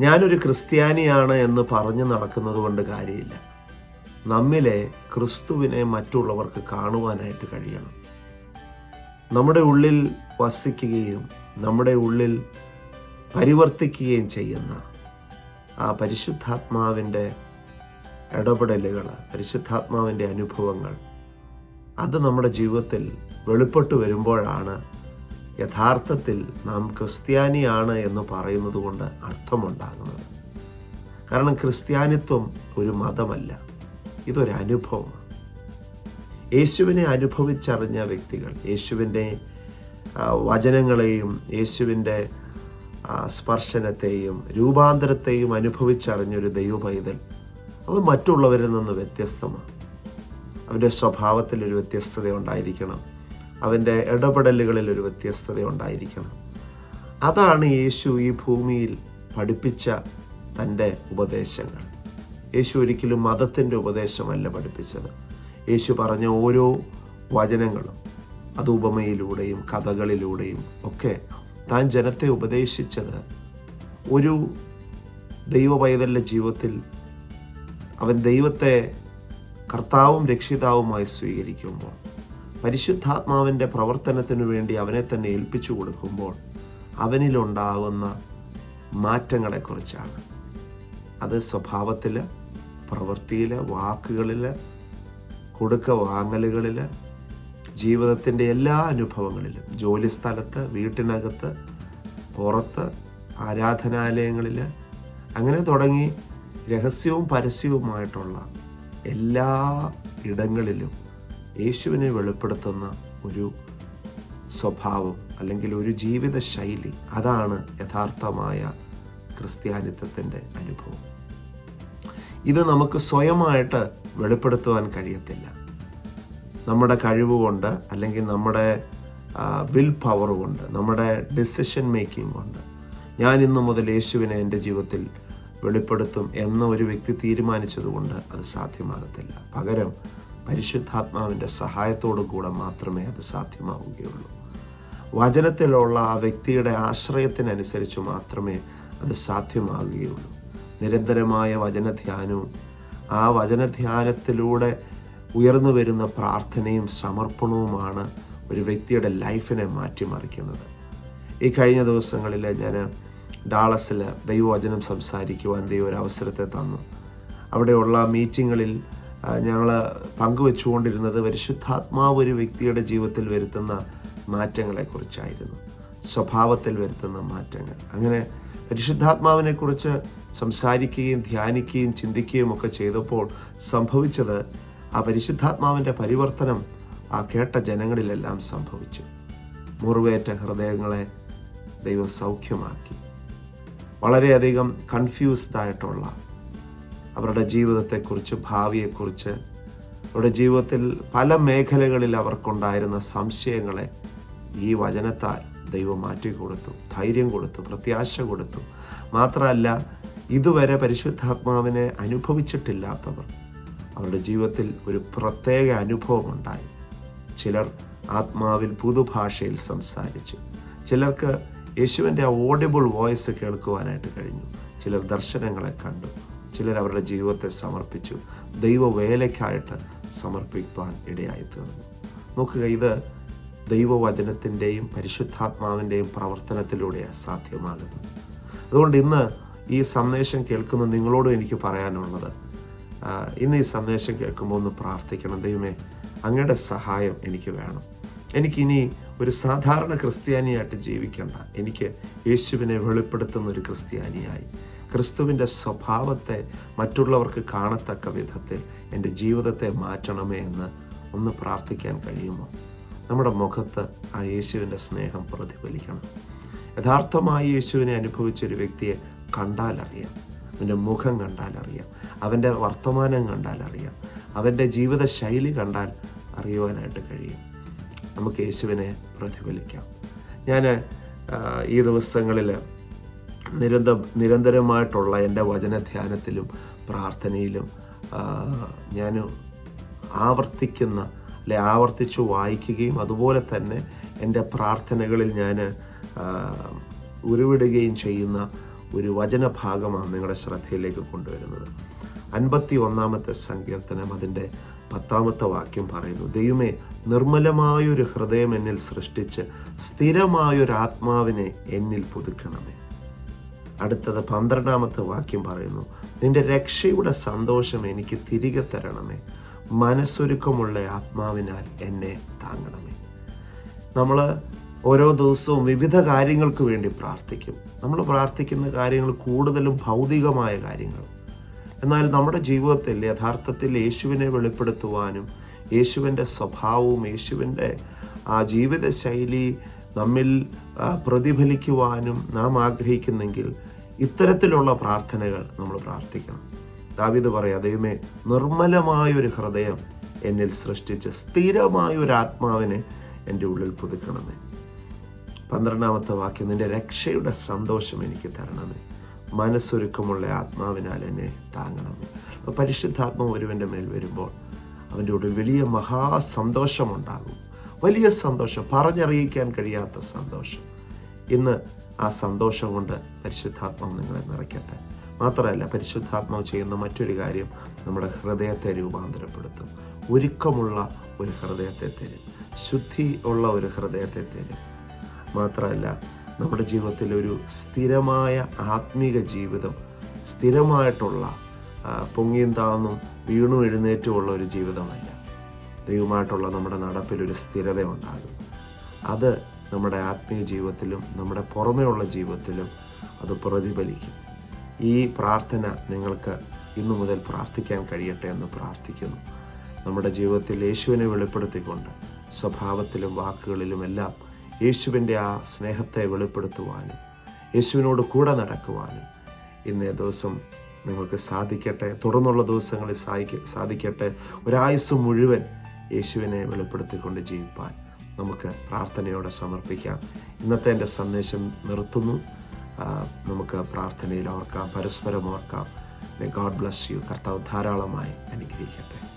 ഞാനൊരു ക്രിസ്ത്യാനിയാണ് എന്ന് പറഞ്ഞു നടക്കുന്നത് കൊണ്ട് കാര്യമില്ല. നമ്മിലെ ക്രിസ്തുവിനെ മറ്റുള്ളവർക്ക് കാണുവാനായിട്ട് കഴിയണം. നമ്മുടെ ഉള്ളിൽ വസിക്കുകയും നമ്മുടെ ഉള്ളിൽ പരിവർത്തിക്കുകയും ചെയ്യുന്ന ആ പരിശുദ്ധാത്മാവിന്റെ ഇടപെടലുകൾ പരിശുദ്ധാത്മാവിന്റെ അനുഭവങ്ങൾ അത് നമ്മുടെ ജീവിതത്തിൽ വെളിപ്പെട്ടു വരുമ്പോഴാണ് യഥാർത്ഥത്തിൽ നാം ക്രിസ്ത്യാനിയാണ് എന്ന് പറയുന്നത് കൊണ്ട് അർത്ഥമുണ്ടാകുന്നത്. കാരണം ക്രിസ്ത്യാനിത്വം ഒരു മതമല്ല ഇതൊരനുഭവമാണ് യേശുവിനെ അനുഭവിച്ചറിഞ്ഞ വ്യക്തികൾ യേശുവിന്റെ വചനങ്ങളെയും യേശുവിന്റെ സ്പർശനത്തെയും രൂപാന്തരത്തെയും അനുഭവിച്ചറിഞ്ഞൊരു ദൈവപൈതൽ അവ മറ്റുള്ളവരിൽ നിന്ന് വ്യത്യസ്തമാണ്. അവരുടെ സ്വഭാവത്തിൽ ഒരു വ്യത്യസ്തത ഉണ്ടായിരിക്കണം. അവന്റെ ഇടപെടലുകളിൽ ഒരു വ്യത്യസ്തത ഉണ്ടായിരിക്കണം. അതാണ് യേശു ഈ ഭൂമിയിൽ പഠിപ്പിച്ച തന്റെ ഉപദേശങ്ങൾ. യേശു ഒരിക്കലും മതത്തിന്റെ ഉപദേശമല്ല പഠിപ്പിച്ചത്. യേശു പറഞ്ഞ ഓരോ വചനങ്ങളും അത് ഉപമയിലൂടെയും കഥകളിലൂടെയും ഒക്കെ താൻ ജനത്തെ ഉപദേശിച്ചത് ഒരു ദൈവ ജീവിതത്തിൽ അവൻ ദൈവത്തെ കർത്താവും രക്ഷിതാവുമായി സ്വീകരിക്കുമ്പോൾ പരിശുദ്ധാത്മാവിന്റെ പ്രവർത്തനത്തിനു വേണ്ടി അവനെ തന്നെ ഏൽപ്പിച്ചു കൊടുക്കുമ്പോൾ അവനിലുണ്ടാകുന്ന മാറ്റങ്ങളെക്കുറിച്ചാണ്. അത് സ്വഭാവത്തിൽ പ്രവൃത്തിയിൽ വാക്കുകളിൽ കൊടുക്ക വാങ്ങലുകളിൽ ജീവിതത്തിന്റെ എല്ലാ അനുഭവങ്ങളിലും ജോലിസ്ഥലത്ത് വീട്ടിനകത്ത് പുറത്ത് ആരാധനാലയങ്ങളിൽ അങ്ങനെ തുടങ്ങി രഹസ്യവും പരസ്യവുമായിട്ടുള്ള എല്ലാ ഇടങ്ങളിലും യേശുവിനെ വെളിപ്പെടുത്തുന്ന ഒരു സ്വഭാവം അല്ലെങ്കിൽ ഒരു ജീവിത ശൈലി അതാണ് യഥാർത്ഥമായ ക്രിസ്ത്യാനിത്വത്തിന്റെ അനുഭവം. ഇത് നമുക്ക് സ്വയമായിട്ട് വെളിപ്പെടുത്തുവാൻ കഴിയത്തില്ല. നമ്മുടെ കഴിവ് കൊണ്ട് അല്ലെങ്കിൽ നമ്മുടെ വിൽ പവർ കൊണ്ട് നമ്മുടെ ഡിസിഷൻ മേക്കിംഗ് കൊണ്ട്. ഞാൻ ഇന്നു മുതൽ യേശുവിനെ എന്റെ ജീവിതത്തിൽ വെളിപ്പെടുത്തും എന്ന ഒരു വ്യക്തി തീരുമാനിച്ചതുകൊണ്ട് അത് സാധ്യമാകത്തില്ല. പകരം പരിശുദ്ധാത്മാവിന്റെ സഹായത്തോടു കൂടെ മാത്രമേ അത് സാധ്യമാവുകയുള്ളൂ. വചനത്തിലുള്ള ആ വ്യക്തിയുടെ ആശ്രയത്തിനനുസരിച്ച് മാത്രമേ അത് സാധ്യമാകുകയുള്ളൂ നിരന്തരമായ വചനധ്യാനവും ആ വചനധ്യാനത്തിലൂടെ ഉയർന്നു വരുന്ന പ്രാർത്ഥനയും സമർപ്പണവുമാണ് ഒരു വ്യക്തിയുടെ ലൈഫിനെ മാറ്റിമറിക്കുന്നത്. ഈ കഴിഞ്ഞ ദിവസങ്ങളിൽ ഞാൻ ഡാളസിൽ ദൈവവചനം സംസാരിക്കുവാൻ ദൈവം ഒരു അവസരത്തെ തന്നു. അവിടെയുള്ള മീറ്റിങ്ങുകളിൽ ഞങ്ങൾ പങ്കുവെച്ചുകൊണ്ടിരുന്നത് പരിശുദ്ധാത്മാവ് ഒരു വ്യക്തിയുടെ ജീവിതത്തിൽ വരുത്തുന്ന മാറ്റങ്ങളെക്കുറിച്ചായിരുന്നു. സ്വഭാവത്തിൽ വരുത്തുന്ന മാറ്റങ്ങൾ. അങ്ങനെ പരിശുദ്ധാത്മാവിനെക്കുറിച്ച് സംസാരിക്കുകയും ധ്യാനിക്കുകയും ചിന്തിക്കുകയും ഒക്കെ ചെയ്തപ്പോൾ സംഭവിച്ചത് ആ പരിശുദ്ധാത്മാവിന്റെ പരിവർത്തനം ആ കേട്ട ജനങ്ങളിലെല്ലാം സംഭവിച്ചു. മുറിവേറ്റ ഹൃദയങ്ങളെ ദൈവം സൗഖ്യമാക്കി. വളരെയധികം കൺഫ്യൂസ്ഡ് ആയിട്ടുള്ള അവരുടെ ജീവിതത്തെക്കുറിച്ച് ഭാവിയെക്കുറിച്ച് അവരുടെ ജീവിതത്തിൽ പല മേഖലകളിൽ അവർക്കുണ്ടായിരുന്ന സംശയങ്ങളെ ഈ വചനത്താൽ ദൈവം മാറ്റിക്കൊടുത്തു ധൈര്യം കൊടുത്തു പ്രത്യാശ കൊടുത്തു. മാത്രമല്ല ഇതുവരെ പരിശുദ്ധാത്മാവിനെ അനുഭവിച്ചിട്ടില്ലാത്തവർ അവരുടെ ജീവിതത്തിൽ ഒരു പ്രത്യേക അനുഭവമുണ്ടായി. ചിലർ ആത്മാവിൽ പുതുഭാഷയിൽ സംസാരിച്ചു. ചിലർക്ക് യേശുവിന്റെ ഓഡിബിൾ വോയിസ് കേൾക്കുവാനായിട്ട് കഴിഞ്ഞു. ചിലർ ദർശനങ്ങളെ കണ്ടു. ചിലർ അവരുടെ ജീവിതത്തെ സമർപ്പിച്ചു. ദൈവവേലയ്ക്കായിട്ട് സമർപ്പിക്കാൻ ഇടയായി തീർന്നു നോക്കുക ഇത് ദൈവവചനത്തിന്റെയും പരിശുദ്ധാത്മാവിന്റെയും പ്രവർത്തനത്തിലൂടെയാണ് സാധ്യമാകുന്നത് അതുകൊണ്ട് ഇന്ന് ഈ സന്ദേശം കേൾക്കുന്ന നിങ്ങളോടും എനിക്ക് പറയാനുള്ളത് ഇന്ന് ഈ സന്ദേശം കേൾക്കുമ്പോൾ ഒന്ന് പ്രാർത്ഥിക്കണം. ദൈവമേ അങ്ങയുടെ സഹായം എനിക്ക് വേണം. എനിക്കിനി ഒരു സാധാരണ ക്രിസ്ത്യാനിയായിട്ട് ജീവിക്കേണ്ട. എനിക്ക് യേശുവിനെ വെളിപ്പെടുത്തുന്ന ഒരു ക്രിസ്ത്യാനിയായി. ക്രിസ്തുവിന്റെ സ്വഭാവത്തെ മറ്റുള്ളവർക്ക് കാണത്തക്ക വിധത്തിൽ എന്റെ ജീവിതത്തെ മാറ്റണമേ എന്ന് ഒന്ന് പ്രാർത്ഥിക്കാൻ കഴിയുമോ? നമ്മുടെ മുഖത്ത് ആ യേശുവിന്റെ സ്നേഹം പ്രതിഫലിക്കണം. യഥാർത്ഥമായി യേശുവിനെ അനുഭവിച്ച ഒരു വ്യക്തിയെ കണ്ടാലറിയാം. അവന്റെ മുഖം കണ്ടാൽ അറിയാം അവന്റെ വർത്തമാനം കണ്ടാൽ അറിയാം അവന്റെ ജീവിത ശൈലി കണ്ടാൽ അറിയുവാനായിട്ട് കഴിയും. നമുക്ക് യേശുവിനെ പ്രതിഫലിക്കാം. ഞാൻ ഈ ദിവസങ്ങളിൽ നിരന്തര നിരന്തരമായിട്ടുള്ള എന്റെ വചനധ്യാനത്തിലും പ്രാർത്ഥനയിലും ഞാൻ ആവർത്തിക്കുന്ന അല്ലെ ആവർത്തിച്ച് വായിക്കുകയും അതുപോലെ തന്നെ എന്റെ പ്രാർത്ഥനകളിൽ ഞാൻ ഉരുവിടുകയും ചെയ്യുന്ന ഒരു വചനഭാഗമാണ് നിങ്ങളുടെ ശ്രദ്ധയിലേക്ക് കൊണ്ടുവരുന്നത്. അൻപത്തി ഒന്നാമത്തെ സങ്കീർത്തനം അതിന്റെ പത്താമത്തെ വാക്യം പറയുന്നു. ദൈവമേ നിർമ്മലമായൊരു ഹൃദയം എന്നിൽ സൃഷ്ടിച്ച് സ്ഥിരമായൊരു ആത്മാവിനെ എന്നിൽ പുതുക്കണമേ. അടുത്തത് പന്ത്രണ്ടാമത്തെ വാക്യം പറയുന്നു നിന്റെ രക്ഷയുടെ സന്തോഷം എനിക്ക് തിരികെ തരണമേ. മനസ്സൊരുക്കമുള്ള ആത്മാവിനാൽ എന്നെ താങ്ങണമേ. നമ്മൾ ഓരോ ദിവസവും വിവിധ കാര്യങ്ങൾക്ക് വേണ്ടി പ്രാർത്ഥിക്കും. നമ്മൾ പ്രാർത്ഥിക്കുന്ന കാര്യങ്ങൾ കൂടുതലും ഭൗതികമായ കാര്യങ്ങൾ. എന്നാൽ നമ്മുടെ ജീവിതത്തിൽ യഥാർത്ഥത്തിൽ യേശുവിനെ വെളിപ്പെടുത്തുവാനും യേശുവിന്റെ സ്വഭാവവും യേശുവിന്റെ ആ ജീവിതശൈലി നമ്മിൽ പ്രതിഫലിക്കുവാനും നാം ആഗ്രഹിക്കുന്നെങ്കിൽ ഇത്തരത്തിലുള്ള പ്രാർത്ഥനകൾ നമ്മൾ പ്രാർത്ഥിക്കണം. ദാവിത് പറയാം ദൈവമേ നിർമ്മലമായൊരു ഹൃദയം എന്നിൽ സൃഷ്ടിച്ച് സ്ഥിരമായൊരു ആത്മാവിനെ എന്റെ ഉള്ളിൽ പുതുക്കണമേ. പന്ത്രണ്ടാമത്തെ വാക്യം നിന്റെ രക്ഷയുടെ സന്തോഷം എനിക്ക് തരണമേ. മനസ്സൊരുക്കമുള്ള ആത്മാവിനാൽ എന്നെ താങ്ങണമേ. പരിശുദ്ധാത്മ ഒരുവന്റെ മേൽ വരുമ്പോൾ അവന്റെ ഉള്ളിൽ വലിയ മഹാസന്തോഷമുണ്ടാകും. വലിയ സന്തോഷം പറഞ്ഞറിയിക്കാൻ കഴിയാത്ത സന്തോഷം. ഇന്ന് ആ സന്തോഷം കൊണ്ട് പരിശുദ്ധാത്മാവ് നിങ്ങളെ നിറയ്ക്കട്ടെ. മാത്രമല്ല പരിശുദ്ധാത്മാവ് ചെയ്യുന്ന മറ്റൊരു കാര്യം നമ്മുടെ ഹൃദയത്തെ രൂപാന്തരപ്പെടുത്തും. ഒരുക്കമുള്ള ഒരു ഹൃദയത്തെ തരും. ശുദ്ധി ഉള്ള ഒരു ഹൃദയത്തെ തരും. മാത്രമല്ല നമ്മുടെ ജീവിതത്തിൽ ഒരു സ്ഥിരമായ ആത്മീക ജീവിതം സ്ഥിരമായിട്ടുള്ള പൊങ്ങിയും താന്നും വീണു എഴുന്നേറ്റുമുള്ള ഒരു ജീവിതമല്ല. ദൈവമായിട്ടുള്ള നമ്മുടെ നടപ്പിലൊരു സ്ഥിരത ഉണ്ടാകും അത് നമ്മുടെ ആത്മീയ ജീവിതത്തിലും നമ്മുടെ പുറമെയുള്ള ജീവിതത്തിലും അത് പ്രതിഫലിക്കും. ഈ പ്രാർത്ഥന നിങ്ങൾക്ക് ഇന്നു മുതൽ പ്രാർത്ഥിക്കാൻ കഴിയട്ടെ എന്ന് പ്രാർത്ഥിക്കുന്നു. നമ്മുടെ ജീവിതത്തിൽ യേശുവിനെ വെളിപ്പെടുത്തിക്കൊണ്ട് സ്വഭാവത്തിലും വാക്കുകളിലും എല്ലാം യേശുവിന്റെ ആ സ്നേഹത്തെ വെളിപ്പെടുത്തുവാനും യേശുവിനോട് കൂടെ നടക്കുവാനും ഇന്നേ ദിവസം നിങ്ങൾക്ക് സാധിക്കട്ടെ. തുടർന്നുള്ള ദിവസങ്ങളിൽ സാധിക്ക സാധിക്കട്ടെ. ഒരായുസ് മുഴുവൻ യേശുവിനെ വെളിപ്പെടുത്തിക്കൊണ്ട് ജീവിപ്പാൻ നമുക്ക് പ്രാർത്ഥനയോടെ സമർപ്പിക്കാം. ഇന്നത്തെ എന്റെ സന്ദേശം നിർത്തുന്നു. നമുക്ക് പ്രാർത്ഥനയിൽ ഓർക്കാം പരസ്പരം ഓർക്കാം. ഗോഡ് ബ്ലസ് യു കർത്താവ് ധാരാളമായി അനുഗ്രഹിക്കട്ടെ.